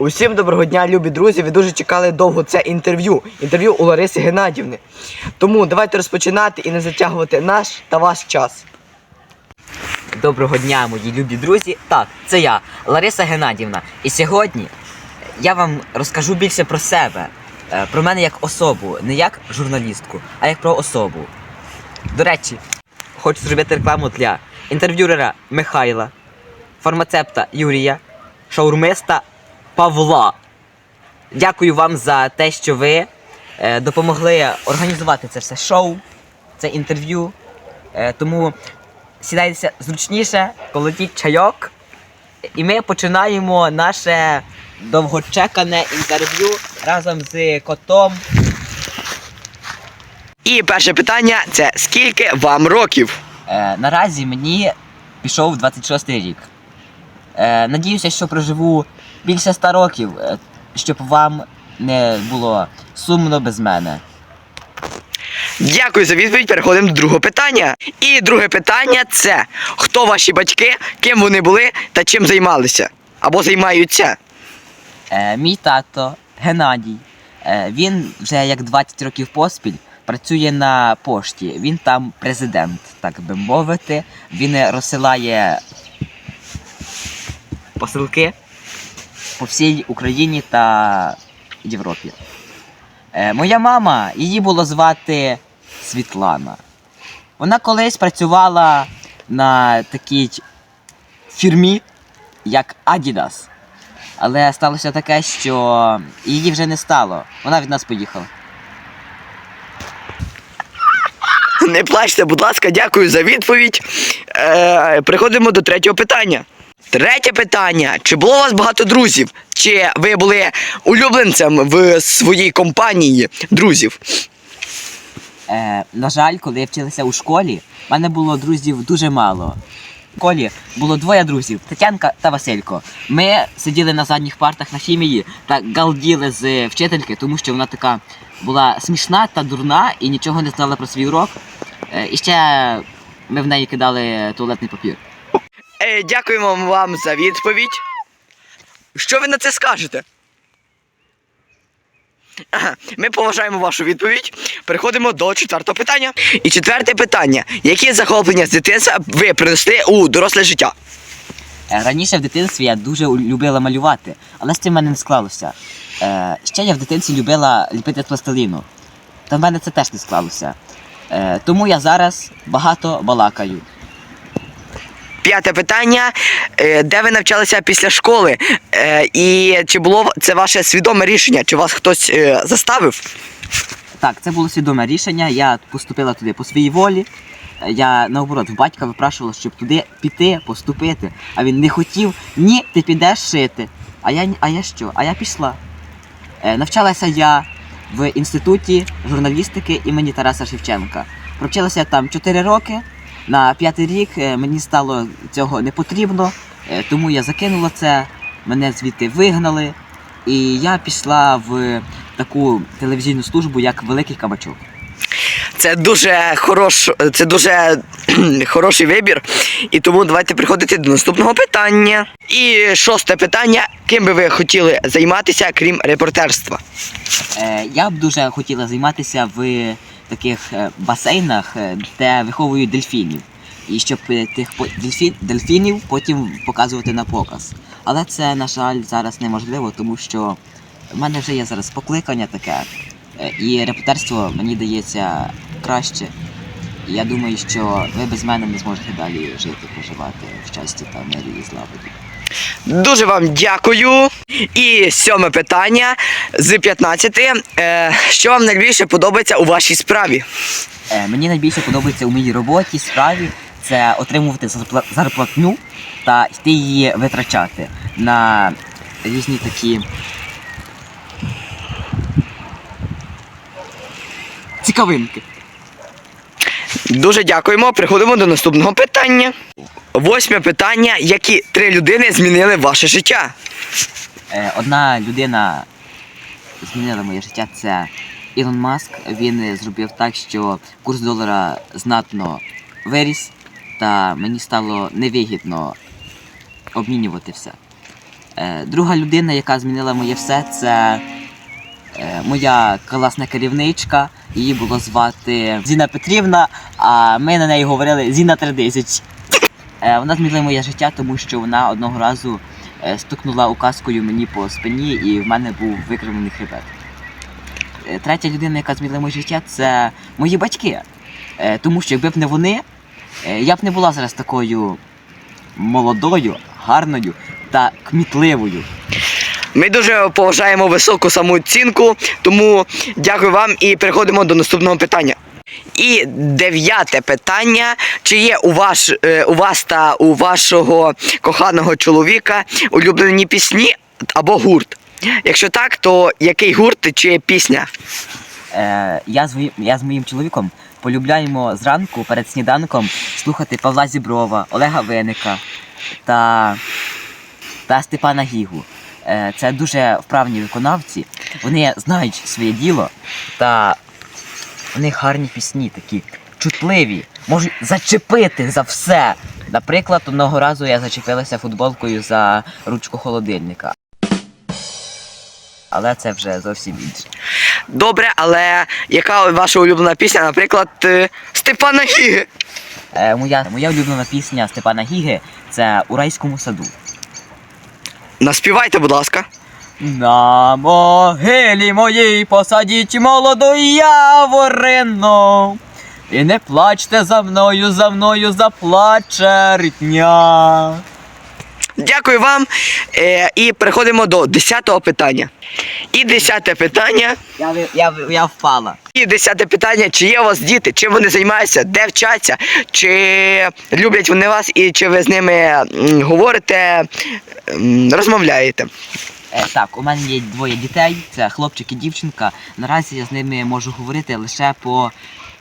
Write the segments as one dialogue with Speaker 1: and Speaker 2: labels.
Speaker 1: Усім доброго дня, любі друзі. Ви дуже чекали довго це інтерв'ю. Інтерв'ю у Лариси Геннадівни. Тому давайте розпочинати і не затягувати наш та ваш час.
Speaker 2: Доброго дня, мої любі друзі. Так, це я, Лариса Геннадівна. І сьогодні я вам розкажу більше про себе, е, про мене як особу, не як журналістку, а як про особу. До речі, хочу зробити рекламу для інтерв'юрера Михайла, фармацепта Юрія, шаурмиста Павла. Дякую вам за те, що ви е, допомогли організувати це все шоу, це інтерв'ю. Е, тому сідайтеся зручніше, колотіть чайок. І ми починаємо наше довгочекане інтерв'ю разом з котом.
Speaker 1: І перше питання це скільки вам років?
Speaker 2: Е, наразі мені пішов 26 рік. Е, надіюся, що проживу більше 100 років, е, щоб вам не було сумно без мене.
Speaker 1: Дякую за відповідь. Переходимо до другого питання. І друге питання це хто ваші батьки, ким вони були та чим займалися? Або займаються?
Speaker 2: Е, мій тато Геннадій. Е, він вже як 20 років поспіль працює на пошті. Він там президент, так би мовити. Він розсилає посилки по всій Україні та Європі. Е, моя мама, її було звати Світлана. Вона колись працювала на такій фірмі, як Adidas. Але сталося таке, що її вже не стало. Вона від нас поїхала.
Speaker 1: Не плачте, будь ласка, дякую за відповідь. Е, переходимо до третього питання. Третє питання: чи було у вас багато друзів? Чи ви були улюбленцем в своїй компанії друзів?
Speaker 2: Е, на жаль, коли я вчилася у школі, в мене було друзів дуже мало. В школі було двоє друзів Тетянка та Василько. Ми сиділи на задніх партах на хімії та галділи з вчительки, тому що вона така була смішна та дурна і нічого не знала про свій урок. Е, і ще ми в неї кидали туалетний папір.
Speaker 1: Е, дякуємо вам за відповідь. Що ви на це скажете? Ми поважаємо вашу відповідь. Переходимо до четвертого питання. І четверте питання: які захоплення з дитинства ви принесли у доросле життя?
Speaker 2: Е, Раніше в дитинстві я дуже любила малювати, але з цим в мене не склалося. Е, ще я в дитинстві любила ліпити з пластиліну. Та в мене це теж не склалося. Е, тому я зараз багато балакаю.
Speaker 1: П'яте питання: Е, де ви навчалися після школи? Е, І чи було це ваше свідоме рішення? Чи вас хтось е, заставив?
Speaker 2: Так, це було свідоме рішення. Я поступила туди по своїй волі. Я наоборот в батька випрашувала, щоб туди піти, поступити. А він не хотів, ні, ти підеш шити. А я, а я що? А я пішла. Навчалася я в інституті журналістики імені Тараса Шевченка. Провчилася там 4 роки. На п'ятий рік е, мені стало цього не потрібно, е, тому я закинула це, мене звідти вигнали, і я пішла в таку телевізійну службу, як Великий Кабачок.
Speaker 1: Це дуже хорош, це дуже хороший вибір. І тому давайте приходити до наступного питання. І шосте питання: ким би ви хотіли займатися, крім репортерства?
Speaker 2: Е, я б дуже хотіла займатися в таких е, басейнах, е, де виховують дельфінів. І щоб е, тих дельфінів потім показувати на показ. Але це, на жаль, зараз неможливо, тому що в мене вже є зараз покликання таке. І репортерство мені дається краще. І я думаю, що ви без мене не зможете далі жити, проживати в щасті та мирі і злагоді.
Speaker 1: Дуже вам дякую. І сьоме питання з 15. Е, що вам найбільше подобається у вашій справі?
Speaker 2: Е, мені найбільше подобається у моїй роботі, справі це отримувати зарплатню та йти її витрачати на різні такі. Цікавинки.
Speaker 1: Дуже дякуємо. Переходимо до наступного питання. Восьме питання: які три людини змінили ваше життя?
Speaker 2: Е, одна людина змінила моє життя. Це Ілон Маск. Він зробив так, що курс долара знатно виріс, та мені стало невигідно обмінювати все. Е, друга людина, яка змінила моє все, це е, моя класна керівничка. Її було звати Зіна Петрівна, а ми на неї говорили Зіна 3000. Е, вона змінила моє життя, тому що вона одного разу е, стукнула указкою мені по спині, і в мене був викривлений хребет. Е, Третя людина, яка змінила моє життя, це мої батьки. Тому що якби б не вони, я б не була зараз такою молодою, гарною та кмітливою.
Speaker 1: Ми дуже поважаємо високу самооцінку, тому дякую вам і переходимо до наступного питання. І дев'яте питання: чи є у ваш е, у вас та у вашого коханого чоловіка улюблені пісні або гурт? Якщо так, то який гурт чи пісня?
Speaker 2: Е, я, з, я з моїм чоловіком полюбляємо зранку перед сніданком слухати Павла Зіброва, Олега Виника та, та Степана Гігу. Е, це дуже вправні виконавці. Вони знають своє діло та в них гарні пісні, такі чутливі, можуть зачепити за все. Наприклад, одного разу я зачепилася футболкою за ручку холодильника. Але це вже зовсім інше.
Speaker 1: Добре, але яка ваша улюблена пісня, наприклад, е, Степана Гіги?
Speaker 2: Е, моя, моя улюблена пісня Степана Гіги це у райському саду.
Speaker 1: Наспівайте, будь ласка.
Speaker 2: На могилі моїй посадіть молоду яворину. І не плачте за мною, за мною заплаче рітня.
Speaker 1: Дякую вам. Е, і переходимо до десятого питання. І десяте питання.
Speaker 2: Я, я, я впала.
Speaker 1: І десяте питання, чи є у вас діти, чим вони займаються, де вчаться, чи люблять вони вас і чи ви з ними говорите, розмовляєте.
Speaker 2: Е, так, у мене є двоє дітей, це хлопчик і дівчинка. Наразі я з ними можу говорити лише по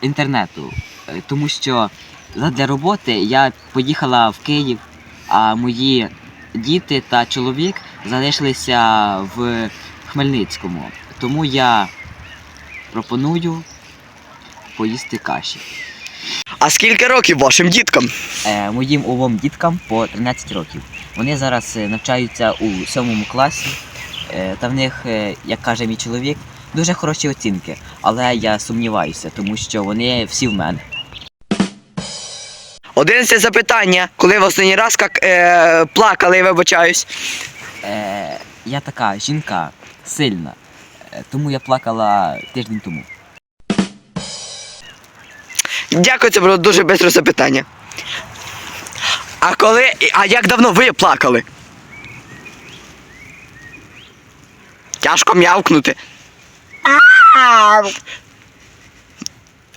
Speaker 2: інтернету, Е, тому що для роботи я поїхала в Київ, а мої діти та чоловік залишилися в Хмельницькому. Тому я пропоную поїсти каші.
Speaker 1: А скільки років вашим діткам?
Speaker 2: Е, моїм обом діткам по 13 років. Вони зараз е, навчаються у сьомому класі, е, та в них, е, як каже мій чоловік, дуже хороші оцінки. Але я сумніваюся, тому що вони всі в мене.
Speaker 1: Одинадцяте запитання, коли ви останній раз як, е, плакали, вибачаюсь.
Speaker 2: Е, я така жінка сильна, е, тому я плакала тиждень тому.
Speaker 1: Дякую, це було дуже швидке запитання. А коли. А як давно ви плакали? Тяжко м'явкнути.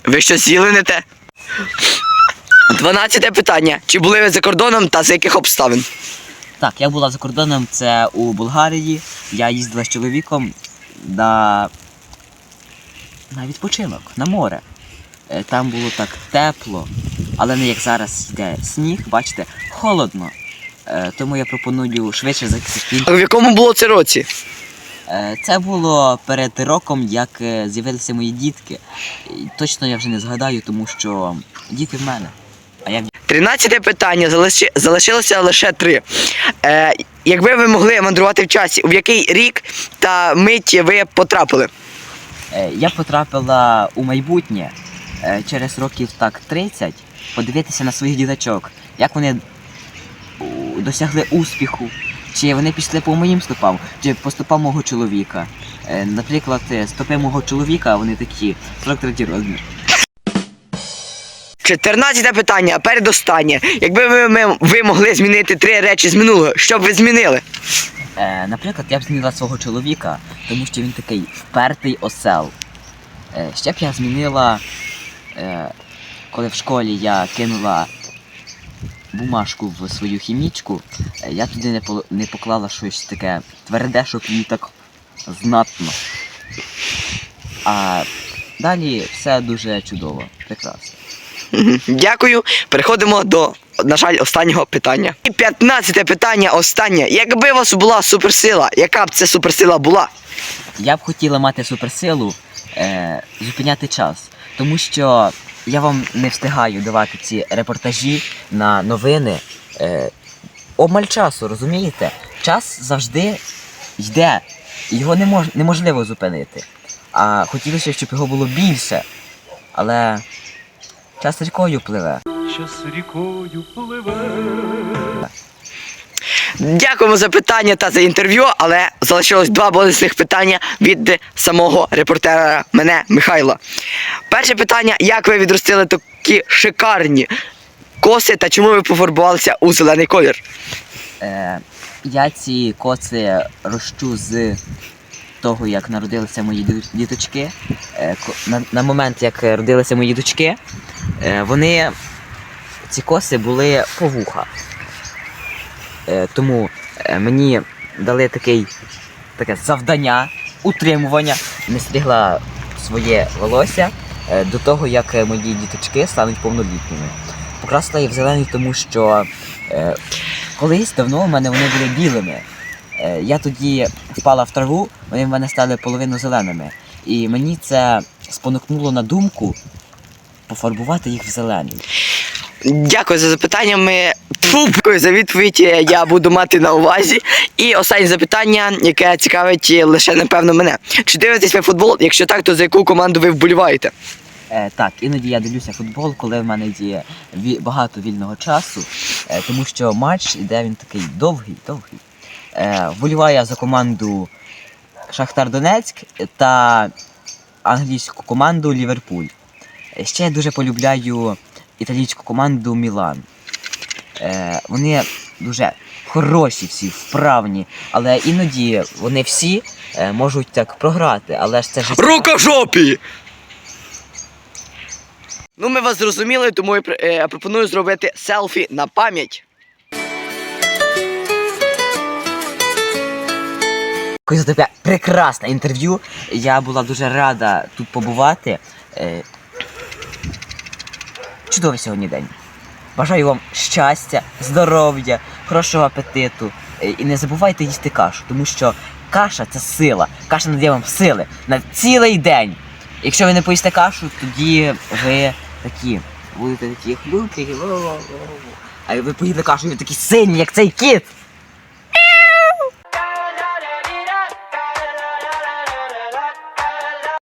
Speaker 1: Ви що з'їли не те? Дванадцяте питання. Чи були ви за кордоном та з яких обставин?
Speaker 2: Так, я була за кордоном, це у Болгарії. Я їздила з чоловіком на, на відпочинок, на море. Е, Там було так тепло, але не як зараз йде сніг, бачите, холодно. Е, Тому я пропоную швидше закінчити.
Speaker 1: А в якому було це році?
Speaker 2: Е, Це було перед роком, як е, з'явилися мої дітки. І точно я вже не згадаю, тому що діти в мене. В
Speaker 1: Тринадцяте питання. Залиши... Залишилося лише три. Е, якби ви могли мандрувати в часі, у який рік та мить ви потрапили?
Speaker 2: Е, Я потрапила у майбутнє е, через років так 30 подивитися на своїх діточок, як вони досягли успіху, чи вони пішли по моїм стопам, чи по стопам мого чоловіка. Е, Наприклад, е, стопи мого чоловіка вони такі 43 розмір.
Speaker 1: Чотирнадцяте питання, передостаннє. Якби ви, ми- ви могли змінити три речі з минулого, що б ви змінили?
Speaker 2: Е, Наприклад, я б змінила свого чоловіка, тому що він такий впертий осел. Е, Ще б я змінила, е, коли в школі я кинула бумажку в свою хімічку, е, я туди не, пол- не поклала щось таке тверде, щоб її так знатно. А далі все дуже чудово, прекрасно.
Speaker 1: Дякую. Переходимо до, на жаль, останнього питання. І п'ятнадцяте питання, останнє. Якби у вас була суперсила, яка б це суперсила була?
Speaker 2: Я б хотіла мати суперсилу е, зупиняти час, тому що я вам не встигаю давати ці репортажі на новини. Е, обмаль часу, розумієте? час завжди йде, його не мож, неможливо зупинити. А хотілося, щоб його було більше. Але час рікою пливе.
Speaker 3: Час рікою пливе.
Speaker 1: Дякуємо за питання та за інтерв'ю, але залишилось два болісних питання від самого репортера мене Михайла. Перше питання: як ви відростили такі шикарні коси та чому ви пофарбувалися у зелений колір?
Speaker 2: Е, я ці коси рощу з того, як народилися мої діточки. Е, на, на момент, як родилися мої дочки, е, вони ці коси були по вуха. Е, тому е, мені дали такий, таке завдання, утримування, не стригла своє волосся е, до того, як е, мої діточки стануть повнолітніми. Покрасила їх в зелений, тому що е, колись давно у мене вони були білими. Е, я тоді впала в траву, вони в мене стали половину зеленими. І мені це спонукнуло на думку пофарбувати їх в зелений.
Speaker 1: Дякую за запитання. Ми Тьфу, за відповідь. Я буду мати на увазі. І останнє запитання, яке цікавить лише напевно мене. Чи дивитесь ви футбол? Якщо так, то за яку команду ви вболіваєте?
Speaker 2: Е, так, іноді я дивлюся футбол, коли в мене є багато вільного часу, е, тому що матч іде він такий довгий, довгий. Е, вболіваю я за команду Шахтар Донецьк та англійську команду Ліверпуль. Ще я дуже полюбляю італійську команду Мілан. Е, вони дуже хороші всі, вправні, але іноді вони всі е, можуть так програти, але ж це ж
Speaker 1: Рука в жопі! Ну, ми вас зрозуміли, тому я пр- е, пропоную зробити селфі на пам'ять.
Speaker 2: Дякую за таке прекрасне інтерв'ю. Я була дуже рада тут побувати. Е, Чудовий сьогодні день. Бажаю вам щастя, здоров'я, хорошого апетиту. Е, І не забувайте їсти кашу, тому що каша це сила. Каша надає вам сили на цілий день. Якщо ви не поїсте кашу, тоді ви такі будете такі хлюки. А ви поїли кашу, ви такі сильні, як цей кіт.